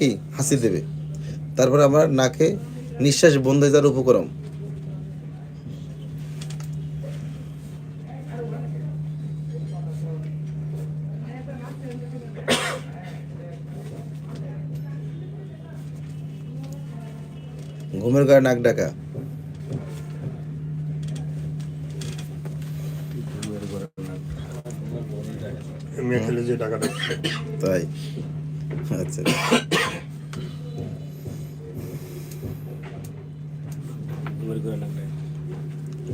কি হাসি দেবে। তারপর আমরা নাকে নিঃশ্বাস বন্ধ হয়ে যাওয়ার উপক্রম। ঘুমের গায়ে নাক ডাকা। তাই। আচ্ছা।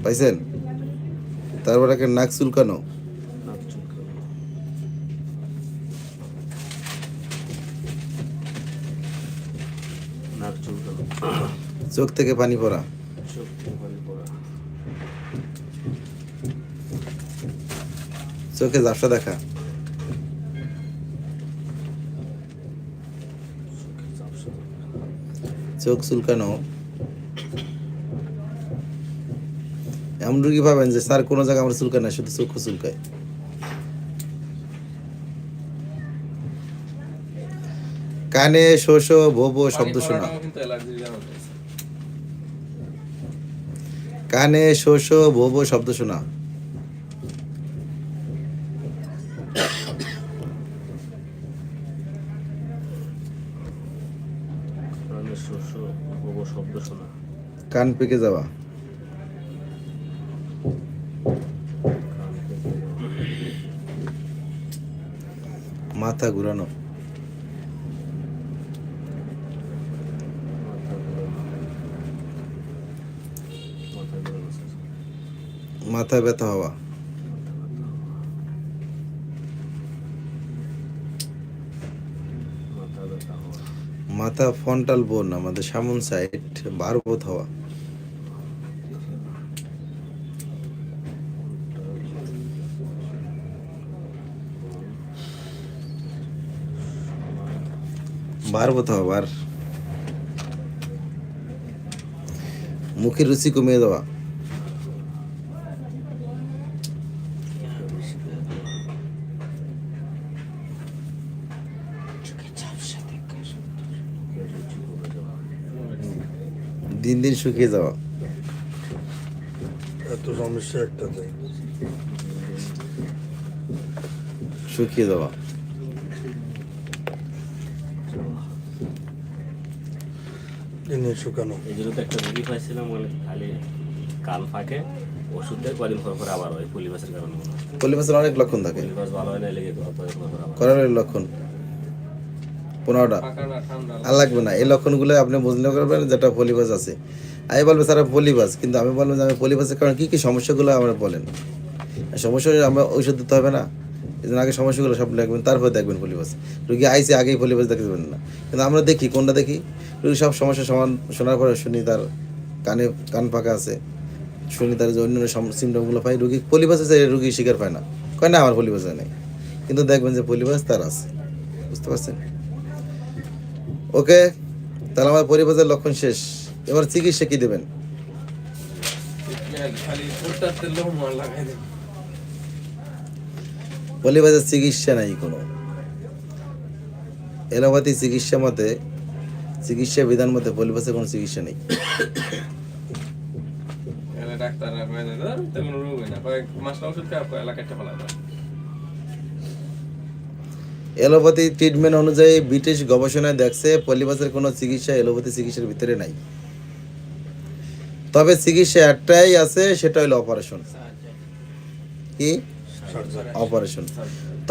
পাইছেন? তারপর একে নাক চুলকানো? নাক চুলকানো। চোখ থেকে পানি পড়া। চোখ ঝাপসা দেখা চোখে ঝাপসা চোখ চুলকানো। এমন রুগী পাবেন যে স্যার কোনো জায়গায় আমার চুলকায় না শুধু চোখ চুলকায়? কানে শোষ ভোবো শব্দ শোনা। কানে শোষ ভোবো শব্দ শোনা কানে শস্য বব শব্দ শোনা কান পেকে যাওয়া। মাথা ঘুরানো। মাথা ব্যথা হওয়া। মাথা ফন্টাল বোন আমাদের সামন সাইড বারবোধ হওয়া। বারবোধ হওয়া বার মুখের রুচি কমিয়ে দেওয়া মুখের রুচি কমে যাওয়া দিন দিন শুকিয়ে যাওয়া এত সমস্যা একটাতে শুকিয়ে যাওয়া দিনে শুকানো। এই জন্য তো একটা রুগী পাইছিলাম মানে খালি কান ফাঁকে ওষুধ দেয় কদিন পর পর আবার হয় পলিবাসের কারণে মনে হয়। পলিমাসের অনেক লক্ষণ থাকে। পলিবাস ভালো হয় না লেগে করোনার লক্ষণ। পনেরোটা। আর লাগবে না। এই লক্ষণগুলো আপনি বুঝলে করবেন যেটা পলিবাস আছে। আমি বলব স্যার পলিবাস কিন্তু আমি বলব যে আমি পলিবাসের কারণে কী কী সমস্যাগুলো আমরা বলেন। আর সমস্যা হলে আমরা ঔষধ দিতে হবে না। এই জন্য আগে সমস্যাগুলো সব লিখবেন তারপরে দেখবেন পলিবাস রুগী আইসে আগেই পলিবাস দেখতে দেবেন না। কিন্তু আমরা দেখি কোনটা দেখি? রুগী সব সমস্যা সমান, শোনার পরে শুনি তার কানে কান পাকা আছে। শুনি তার যে অন্য সিমটমগুলো পাই রুগী পলিবাস আছে রুগী শিকার পায় না। কয়, না, আমার পলিবাস নেই। কিন্তু দেখবেন যে পলিবাস তার আছে। বুঝতে পারছেন? ওকে, তাহলে আমার পরিবারের লক্ষণ শেষ। এবার চিকিৎসা কি দেবেন? পলিবাজের চিকিৎসা নাই কোনো। এলোপ্যাথি চিকিৎসা মতে চিকিৎসা বিধান মধ্যে পলিবাসের কোনো চিকিৎসা নেই। ডাক্তাররা কয়ে দেয় কোনো রোগ হয় না। কয়েক মাসটা ওষুধ খাওয়া কয় এলাকাটা ফেলা এলোপ্যাথি ট্রিটমেন্ট অনুযায়ী ব্রিটিশ গবেষণায় দেখছে পলিবাসের কোনো চিকিৎসা এলোপ্যাথি চিকিৎসার ভিতরে নাই। তবে চিকিৎসা একটাই আছে সেটা হলো অপারেশন কি? অপারেশন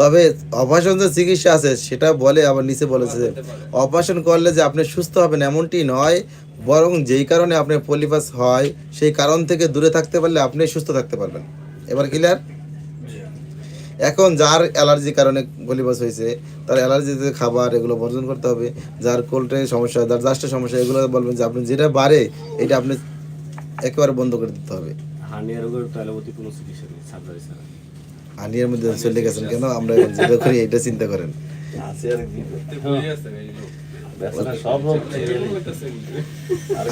তবে অপারেশন যে চিকিৎসা আছে, সেটা বলে আবার নিচে বলেছে অপারেশন করলে যে আপনি সুস্থ হবেন এমনটি নয়, বরং যেই কারণে আপনার পলিপাস হয়, সেই কারণ থেকে দূরে থাকতে পারলে আপনি সুস্থ থাকতে পারবেন। এবার ক্লিয়ার এখন যার অ্যালার্জির কারণে পলিপাস হয়েছে, তার অ্যালার্জিতে খাবার এগুলো বর্জন করতে হবে, যার কোল্ডে সমস্যা, যার জাস্টের সমস্যা, এগুলো বলবেন যে আপনি যেটা বাড়ে, এটা আপনি একেবারে বন্ধ করে দিতে হবে। হার্নিয়া রোগের তো অ্যালোপ্যাথি কোনো চিকিৎসা নেই সার্জারি ছাড়া। আনিয়ার মধ্যে চলে গেছেন কেন? আমরা এখন যেটা করি এটা চিন্তা করেন।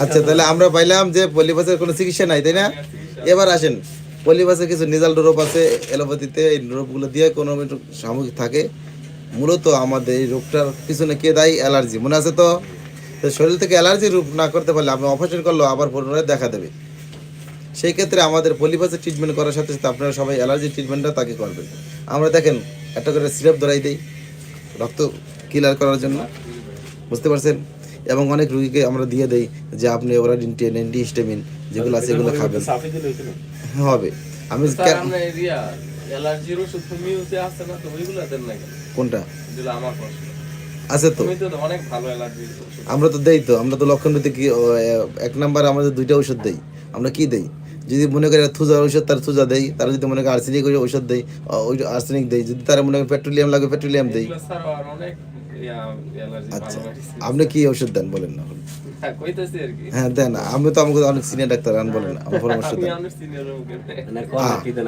আচ্ছা তাহলে আমরা পাইলাম যে পলিপাসের কোনো চিকিৎসা নাই তাই না? এবার আসেন পলিপাসের কিছু নিজাল ড্রপ আছে এলোপ্যাথিতে এই ড্রপগুলো দিয়ে কোনো একটু সামগ্রিক থাকে। মূলত আমাদের এই রোগটার পিছনে কে দায়ী? অ্যালার্জি। মনে আছে তো? তো শরীর থেকে অ্যালার্জি রূপ না করতে পারলে আপনি অপারেশন করলেও আবার পুনরায় দেখা দেবে। সেই ক্ষেত্রে আমাদের পলিপাসের ট্রিটমেন্ট করার সাথে সাথে আপনারা সবাই অ্যালার্জি ট্রিটমেন্টটা তাকে করবেন। আমরা দেখেন একটা করে সিরাপ ধরাই দিই রক্ত ক্লিয়ার করার জন্য। বুঝতে পারছেন? এবং অনেক রুগীকে আমরা দিয়ে দেই যে আপনি ওরাডিন টেন অ্যান্টিহিস্টামিন যেগুলো আছে এগুলো খাবেন। হবে। আমি স্যার কে- আমরা এরিয়া অ্যালার্জির ওষুধ মিউতে আছে না তো ওইগুলো দেন না কোনটা? যেগুলো আমার প্রশ্ন। আছে তো। অনেক ভালো আমরা তো দেই তো আমরা তো লক্ষণ কি এক নাম্বার আমাদের দুইটা ওষুধ দেই। আমরা কি দেই? যদি মনে করে থুজার ওষুধ তার থুজা দেয় তারা যদি মনে করে আর্সেনিক ওষুধ দেয় ওই আর্সেনিক দেয় যদি তারা মনে করে পেট্রোলিয়াম লাগে পেট্রোলিয়াম দেই। এগুলো স্যার আর অনেক অ্যালার্জি আচ্ছা আপনি কি ওষুধ দেন বলেন না? হ্যাঁ, কি। হ্যাঁ দেন আমি তো আমাকে অনেক সিনিয়র ডাক্তার আন বলেন আমার পরামর্শ দেন। মানে কি কি।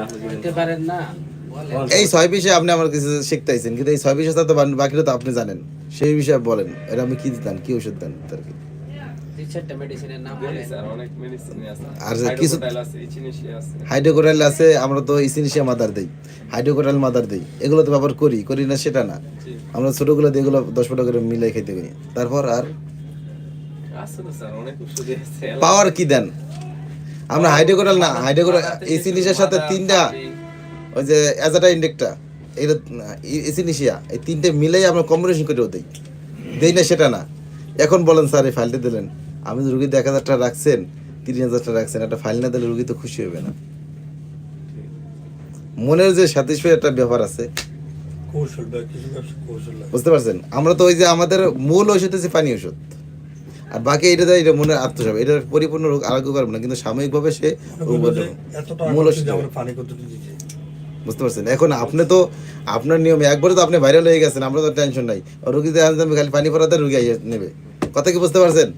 এই ছয় বিষয়ে আপনি আমার কাছে শিখতে আইছেন কিন্তু এই ছয় বিষয়ে তো বাকিটা তো আপনি জানেন সেই বিষয়ে বলেন এটা আমি কি দেন কি ওষুধ দেন তাদেরকে? দুই আর কিছু- হাইড্রোকোটাইল আছে আমরা তো ইসিনিশিয়া মাদার দেই। হাইড্রোকোরাল মাদার দেই। এগুলো তো ব্যবহার করি করি না সেটা না। আমরা ছোটগুলো দিয়ে এগুলো দশ পনেরো করে মিলাই খেতে করি তারপর আর পাওয়ার কি দেন? আমরা হাইড্রোকোরাল না হাইড্রোকোরাল ইসিনিশিয়ার সাথে তিনটা ওই যে অ্যাজাটা ইন্ডেকটা এটা ইসিনিশিয়া এই তিনটে মিলাই আমরা কম্বিনেশন করে দেই। দেই না সেটা না। এখন বলেন স্যার এই ফাইলটা দিলেন। আমি তো রুগী এক হাজার টাকা রাখছেন তিরিশ হাজার টাকা রাখছেন একটা ফাইল না দিলে রুগী তো খুশি হবে না। মনের যে স্যাটিসফাই একটা ব্যাপার আছে। বুঝতে পারছেন? আমরা তো ওই যে আমাদের মূল ওষুধ হচ্ছে পানি ওষুধ আর বাকি এটা দেয় এটা মনের আত্মসাব এটা পরিপূর্ণ রোগ আরোগ্য করবে না কিন্তু সাময়িকভাবে সে মূল ওষুধ বুঝতে পারছেন? এখন আপনি তো আপনার নিয়মে একবারে তো আপনি ভাইরাল হয়ে গেছেন আমরা তো টেনশন নাই। রুগীতে আনতে খালি পানি পড়াতে রুগী নেবে। কথা কি বুঝতে পারছেন?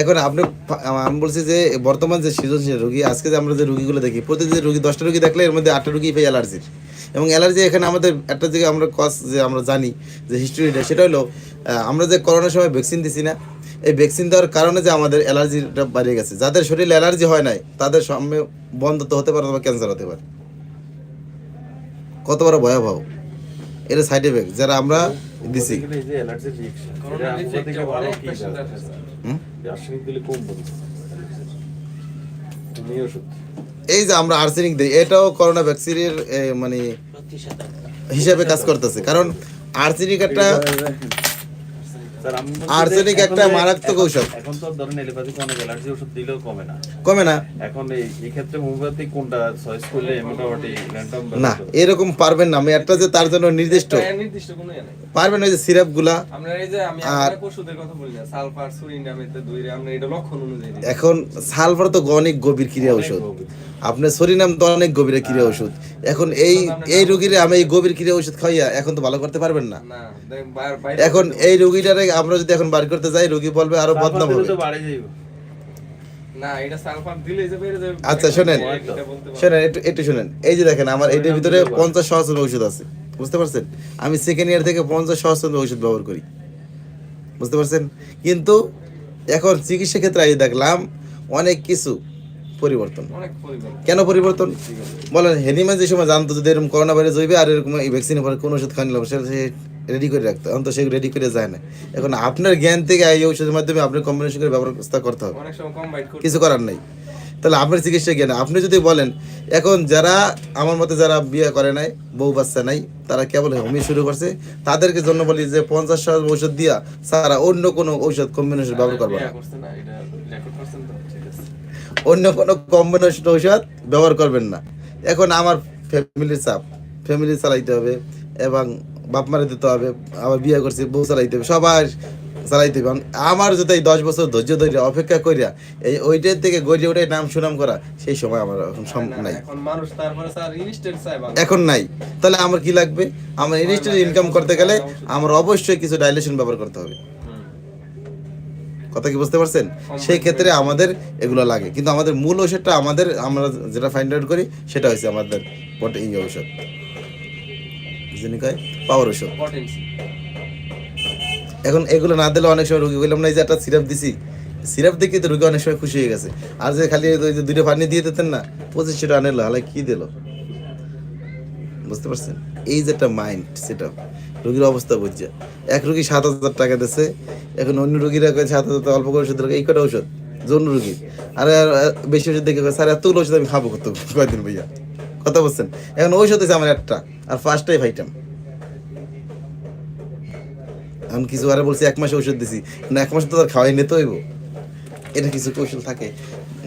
এখন আপনি আমি বলছি যে বর্তমান যে সৃজনশীল রুগী, আজকে যে আমরা যে রুগীগুলো দেখি, প্রতিদিন রুগী দশটা রুগী দেখলে এর মধ্যে আটটা রুগী পাই অ্যালার্জির এবং অ্যালার্জি এখানে আমাদের একটা জায়গায় আমরা কজ যে আমরা জানি যে হিস্ট্রিটা সেটা হলো আমরা যে করোনার সময় ভ্যাকসিন দিছি না, এই ভ্যাকসিন দেওয়ার কারণে যে আমাদের অ্যালার্জিটা বাড়ে গেছে। যাদের শরীরে অ্যালার্জি হয় নাই, তাদের সামনে বন্ধ তো হতে পারে অথবা ক্যান্সার হতে পারে। কত বড় ভয়াবহ। এটা সাইড এফেক্ট যারা আমরা দিছি। এই যে আমরা আর্সেনিক দিই এটাও করোনা ভ্যাকসিনের মানে হিসাবে কাজ করতেছে। কারণ আর্সেনিক একটা স্যার আমি বলছি যে আর্সেনিক একটা মারাত্মক ঔষধ। এখন তো ধরেন এলোপ্যাথিক অনেক অ্যালার্জি ওষুধ দিলেও কমে না। কমে না? এখন এই ক্ষেত্রে হোমিওপ্যাথি কোনটা চয়েস করলে মোটামুটি র্যান্ডম না এরকম পারবেন না। আমি একটা যে তার জন্য নির্দিষ্ট। নির্দিষ্ট কোনো ইয়ে পারবেন ওই যে সিরাপগুলা আমরা এই যে আমি আপনার ওষুধের কথা বলি না সালফার সুরিনাম এতে দুই আমরা এটা লক্ষণ অনুযায়ী এখন সালফার তো অনেক গভীর ক্রিয়া ওষুধ আপনার সরিনাম তো অনেক গভীর ক্রিয়া ওষুধ এখন এই এই রুগীরে আমি এই গভীর ক্রিয়া ওষুধ খাইয়া এখন তো ভালো করতে পারবেন না। এখন এই রুগীটারে আমরা যদি এখন বার করতে যাই রুগী বলবে আরও বদনাম হবে। তো বাড়ে যাইব। না এটা সালফার দিলে যে বেড়ে যাবে আচ্ছা, শোনেন। শোনেন একটু একটু শোনেন। এই যে দেখেন আমার এটার ভিতরে পঞ্চাশ সহস্র ওষুধ আছে। বুঝতে পারছেন? আমি সেকেন্ড ইয়ার থেকে পঞ্চাশ সহস্র ওষুধ ব্যবহার করি। বুঝতে পারছেন? কিন্তু এখন চিকিৎসা ক্ষেত্রে আমি দেখলাম অনেক কিছু পরিবর্তন। কেন পরিবর্তন? বলেন হেনিমা যে সময় জানতো যদি এরকম করোনা ভাইরাস হইবে আর এরকম এই ভ্যাকসিনের পরে কোন ওষুধ খাওয়ানি সেটা সে রেডি করে রাখতো এখন তো সে রেডি করে যায় না। এখন আপনার জ্ঞান থেকে এই ওষুধের মাধ্যমে আপনার কম্বিনেশন করে ব্যবস্থা করতে হবে। কিছু করার নেই। তাহলে আপনার চিকিৎসা জ্ঞান। আপনি যদি বলেন এখন যারা আমার মতে যারা বিয়ে করে নাই বউ বাচ্চা নাই তারা কেবল হোমি শুরু করছে। তাদেরকে জন্য বলি যে পঞ্চাশ সহজ ঔষধ দিয়া সারা অন্য কোনো ঔষধ কম্বিনেশন ব্যবহার করবে না। অন্য কোনো কম্বিনেশন ঔষধ ব্যবহার করবেন না। এখন আমার ফ্যামিলির চাপ। ফ্যামিলি চালাইতে হবে এবং বাপ মারে দিতে হবে আবার বিয়ে করছি বউ চালাইতে হবে সবার চালাইতে হবে। আমার যদি এই দশ বছর ধৈর্য ধরে অপেক্ষা করিয়া এই ওইটার থেকে গড়িয়ে ওটাই নাম সুনাম করা সেই সময় আমার এখন নাই। এখন নাই। তাহলে আমার কি লাগবে? আমার ইনস্ট্যান্ট ইনকাম করতে গেলে আমার অবশ্যই কিছু ডাইলেশন ব্যবহার করতে হবে। কথা কি বুঝতে পারছেন? সেই ক্ষেত্রে আমাদের এগুলো লাগে। কিন্তু আমাদের মূল ঔষধটা আমাদের আমরা যেটা ফাইন্ড আউট করি সেটা হচ্ছে আমাদের এই ঔষধ। পাওয়ার ওষুধ এখন এগুলো না দিলে অনেক সময় বললাম, না যে একটা সিরাপ দিছি। সিরাপ তো অনেক সময় খুশি হয়ে গেছে। আর যে খালি ওই যে পানি দিয়ে দিতেন না পঁচিশশো টাকা আনলো কি দিল? বুঝতে পারছেন? এই যে একটা মাইন্ড সেটা রোগীর অবস্থা বুঝছে। এক রোগী সাত হাজার টাকা দিচ্ছে এখন অন্য রোগীরা সাত হাজার অল্প করে ওষুধ এই কটা ওষুধ জন্য রোগী। আর বেশি ওষুধ দেখে স্যার, এতগুলো ওষুধ আমি খাব কত কয়দিন ভাইয়া? কথা বলছেন? এখন ঔষধ হচ্ছে আমার একটা। আর ফার্স্ট ফার্স্টটাই ভাইটাম। আমি কিছু আরে বলছি এক মাসে ওষুধ দিছি। না এক মাসে তো তার খাওয়াই নিতে হইব। এটা কিছু কৌশল থাকে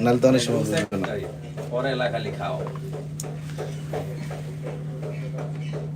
নাহলে তো অনেক সময়। পরে এলাকালি খাও।